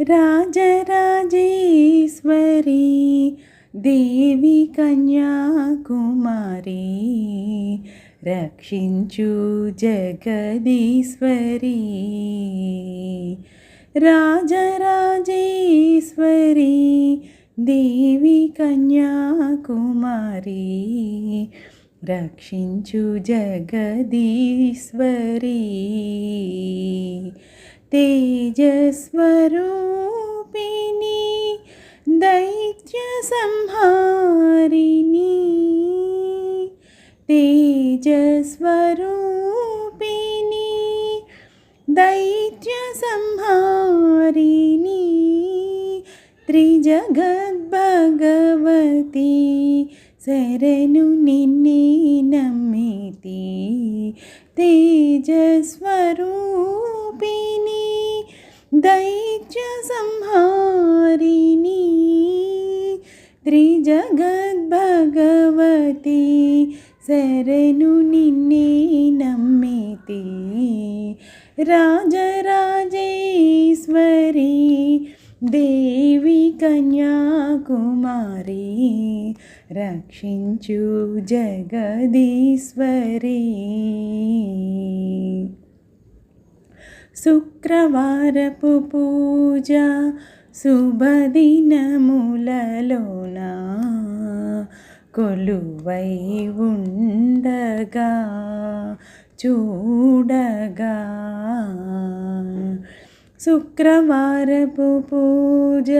రాజరాజేశ్వరి దేవి కన్యాకుమారి రక్షించు జగదీశ్వరి. రాజరాజేశ్వరి దేవి కన్యాకుమారి రక్షించు జగదీశ్వరి. తేజస్వరూపిణి దైత్య సంహారిణి తేజస్వరూపిణి దైత్య సంహారిణి త్రిజగద్భగవతి శరణు నిన్నే నమ్మితి. తేజస్వ భగవతి శరణు నిన్నే నమ్మితి. రాజరాజేశ్వరి దేవి కన్యాకుమారి రక్షించు జగదీశ్వరి. శుక్రవారపు పూజ శుభదినములలో కొలువై ఉండగా చూడగా శుక్రవారపు పూజ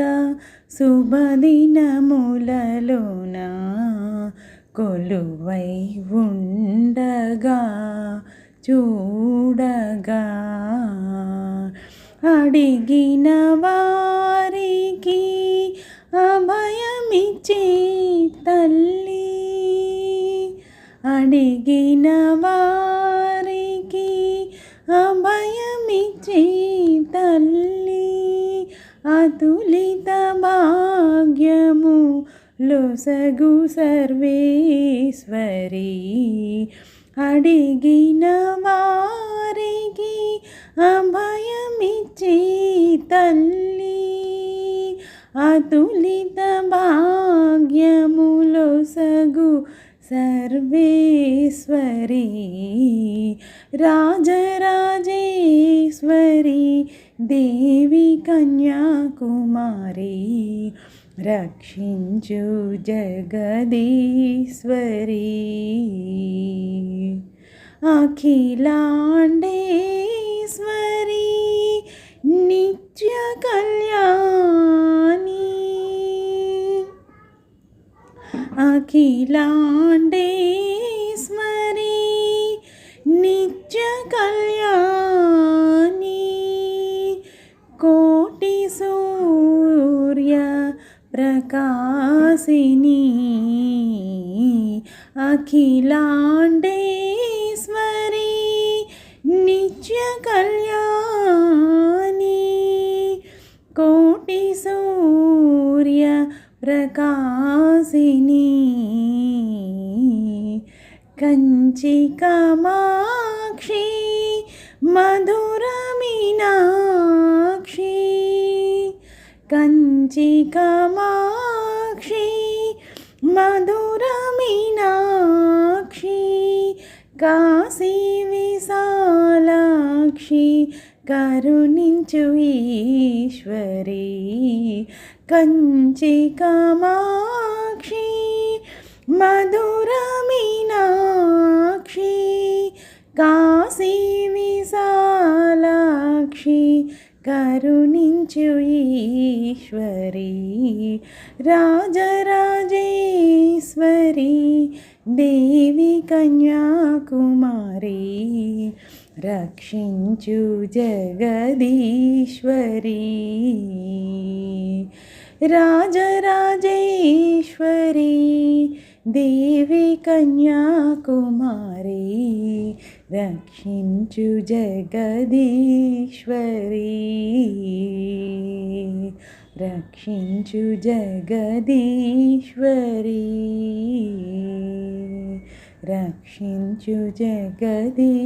శుభదినములలోన కొలువై ఉండగా చూడగా అడిగిన లొసగు సర్వేశ్వరీ అడిగిన వారికి అభయమిచ్చి తల్లి అతులిత భాగ్యములో సగు సర్వేశ్వరి రాజరాజేశ్వరి దేవి కన్యాకుమారి రక్షించు జగదీశ్వరి. అఖిలాండేశ్వరి నిత్య కళ్యాణి. అఖిలాండే ప్రకాశిని అఖిలాండేశ్వరి నిత్య కళ్యాణి. కోటి సూర్య ప్రకాశిని కంచి కమాక్షి మధురమినా కంచి కామాక్షి మధుర మీనాక్షి కాశీ విశాలాక్షి కరుణించు ఈశ్వరి. కంచి మధుర విశాలాక్షి కరుణించు ఈశ్వరి రాజరాజేశ్వరి దేవి కన్యాకుమారి రక్షించు జగదీశ్వరి. రాజరాజేశ్వరి దేవి కన్యాకుమారి రక్షించు జగదీశ్వరీ. రక్షించు జగదీశ్వరీ. రక్షించు జగదీశ్వరీ.